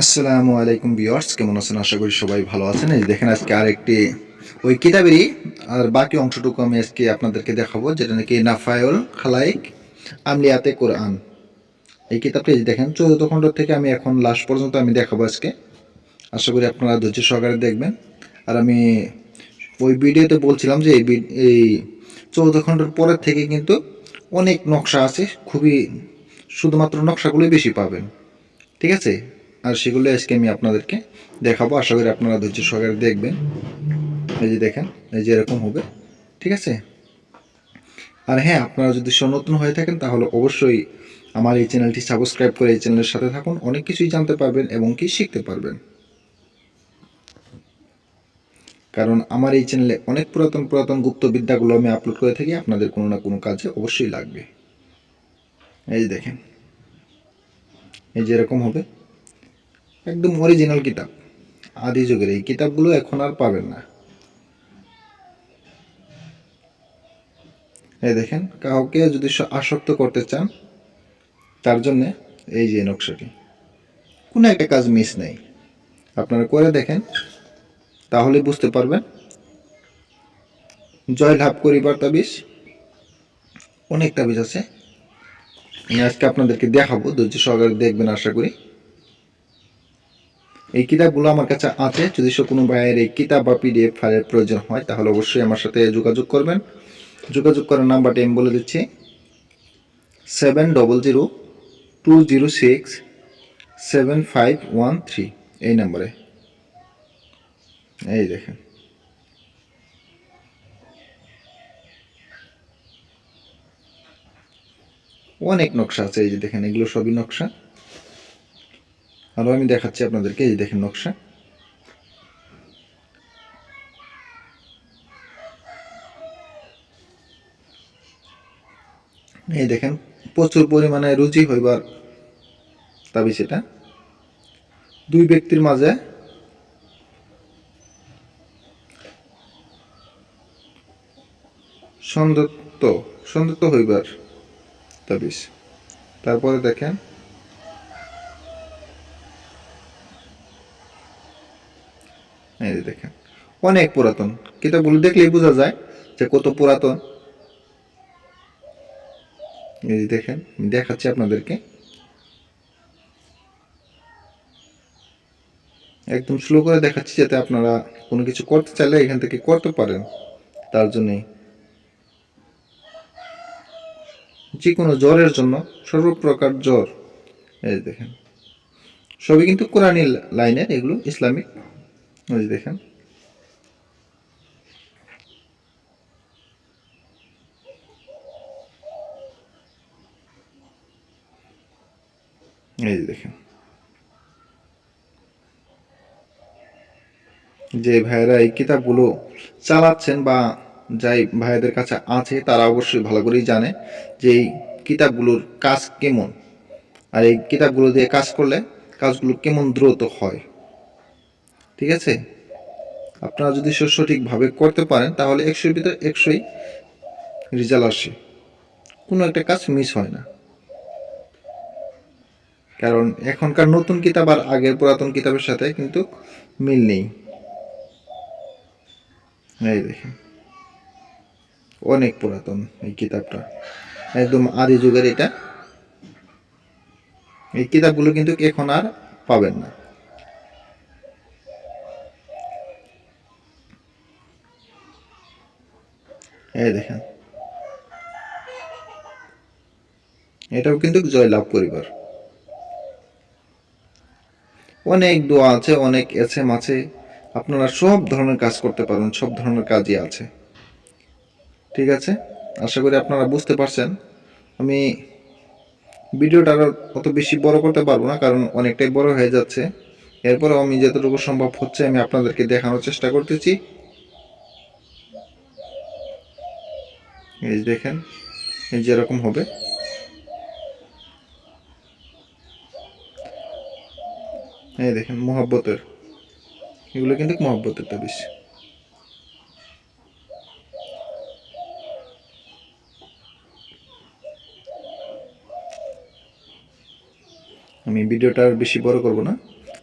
আসসালামু আলাইকুম ভিউয়ার্স, কেমন আছেন? আশা করি সবাই ভালো আছেন। এই দেখেন আজকে আরেকটি ওই কিতাবেরই আর বাকি অংশটুকু আমি আজকে আপনাদেরকে দেখাবো, যেটা নাকি নাফায়ুল খালাইক আমলিয়াতে কোরআন। এই কিতাবটি দেখেন, চতুর্থ খণ্ড থেকে আমি এখন লাস্ট পর্যন্ত আমি দেখাবো আজকে। আশা করি আপনারা ধৈর্য সহকারে দেখবেন। আর আমি ওই ভিডিওতে বলছিলাম যে এই এই চৌদ্দ খণ্ডের পরের থেকে কিন্তু অনেক নকশা আছে, খুবই শুধুমাত্র নকশাগুলোই বেশি পাবেন। ঠিক আছে? আর সেগুলো আজকে আমি আপনাদেরকে দেখাবো। আশা করি আপনারা ধৈর্য সহকারে দেখবেন। এই যে দেখেন, এই যে এরকম হবে। ঠিক আছে? আর হ্যাঁ আপনারা যদি সব নতুন হয়ে থাকেন, তাহলে অবশ্যই আমার এই চ্যানেলটি সাবস্ক্রাইব করে এই চ্যানেলের সাথে থাকুন। অনেক কিছুই জানতে পারবেন এবং কি শিখতে পারবেন। কারণ আমার এই চ্যানেলে অনেক পুরাতন পুরাতন গুপ্ত বিদ্যাগুলো আমি আপলোড করে থাকি। আপনাদের কোনো না কোনো কাজে অবশ্যই লাগবে। এই দেখেন। এই যে এরকম হবে। একদম অরিজিনাল কিতাব। আদি যুগের এই কিতাবগুলো এখন আর পাবেন না। এই দেখেন, কাউকে যদি আসক্ত করতে চান, তার জন্যে এই যে নকশাটি। কোনো একটা কাজ মিস নেই। আপনারা করে দেখেন, তাহলে বুঝতে পারবেন। জয় লাভ করিবার তাবিজ অনেক তাবিজ আছে। আজকে আপনাদেরকে দেখাবো, ধৈর্য সহকারে দেখবেন, আশা করি। এই কিতাবগুলো আমার কাছে আছে। যদি সে কোনো ভাইয়ের এই কিতাব বা পিডিএফ ফাইলের প্রয়োজন হয়, তাহলে অবশ্যই আমার সাথে যোগাযোগ করবেন। যোগাযোগ করার নাম্বারটি আমি বলে দিচ্ছি। Seven double zero two zero six seven five one three এই নাম্বারে। এই দেখেন। অনেক নকশা আছে, এই যে দেখেন, এগুলো সবই নকশা। আরও আমি দেখাচ্ছি আপনাদেরকে, এই দেখেন নকশা। এই দেখেন, প্রচুর পরিমাণে রুচি হইবার তাবিজ এটা। দুই ব্যক্তির মাঝে সন্দত্ত সন্দত্ত হইবার তাবিজ। তারপরে দেখেন এই দেখেন। অনেক পুরাতন। কিতাবগুলো দেখলেই বোঝা যায় যে কত পুরাতন। এই যে দেখেন দেখাচ্ছি আপনাদেরকে। একদম স্লো করে দেখাচ্ছি যাতে আপনারা কোনো কিছু করতে চাইলে এখান থেকে করতে পারেন। তার জন্যই যে কোনো জ্বরের জন্য সর্বপ্রকার জ্বর। এই দেখেন। সবই কিন্তু কোরআনী লাইনের, এগুলো ইসলামিক যে দেখেন এই যে দেখেন যে ভাইয়েরা এই কিতাবগুলো চালাচ্ছেন বা যাই ভাইদের কাছে আছে, তারা অবশ্যই ভালো করেই জানে যে এই কিতাবগুলোর কাজ কেমন। আর এই কিতাবগুলো দিয়ে কাজ করলে কাজগুলো কেমন দ্রুত হয়। ঠিক আছে? আপনারা যদি সঠিকভাবে করতে পারেন, তাহলে একশোর ভিতরে একশোই রেজাল্ট আসে। কোনো একটা কাজ মিস হয় না। কারণ এখনকার নতুন কিতাব আর আগের পুরাতন কিতাবের সাথে কিন্তু মিল নেই। এই দেখেন। অনেক পুরাতন এই কিতাবটা। একদম আদি যুগের এটা। এই কিতাবগুলো কিন্তু এখন আর পাবেন না। এই দেখেন। এটাও কিন্তু জয়লাভ করিবার অনেক দোয়া আছে, অনেক এসএম আছে। আপনারা সব ধরনের কাজ করতে পারেন সব ধরনের কাজই আছে। ঠিক আছে? আশা করি আপনারা বুঝতে পারছেন। আমি ভিডিওটা আরও অত বেশি বড় করতে পারব না, কারণ অনেকটাই বড় হয়ে যাচ্ছে। এরপরেও আমি যতটুকু সম্ভব হচ্ছে, আমি আপনাদেরকে দেখানোর চেষ্টা করতেছি। এই দেখেন, এই যেরকম হবে। এই দেখেন, মোহাব্বতের। এগুলো কিন্তু মোহাব্বতের তাবিজ আমি ভিডিওটা আর বেশি বড় করব না।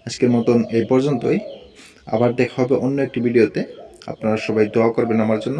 আজকের মতন এই পর্যন্তই। আবার দেখা হবে অন্য একটি ভিডিওতে। আপনারা সবাই দোয়া করবেন আমার জন্য।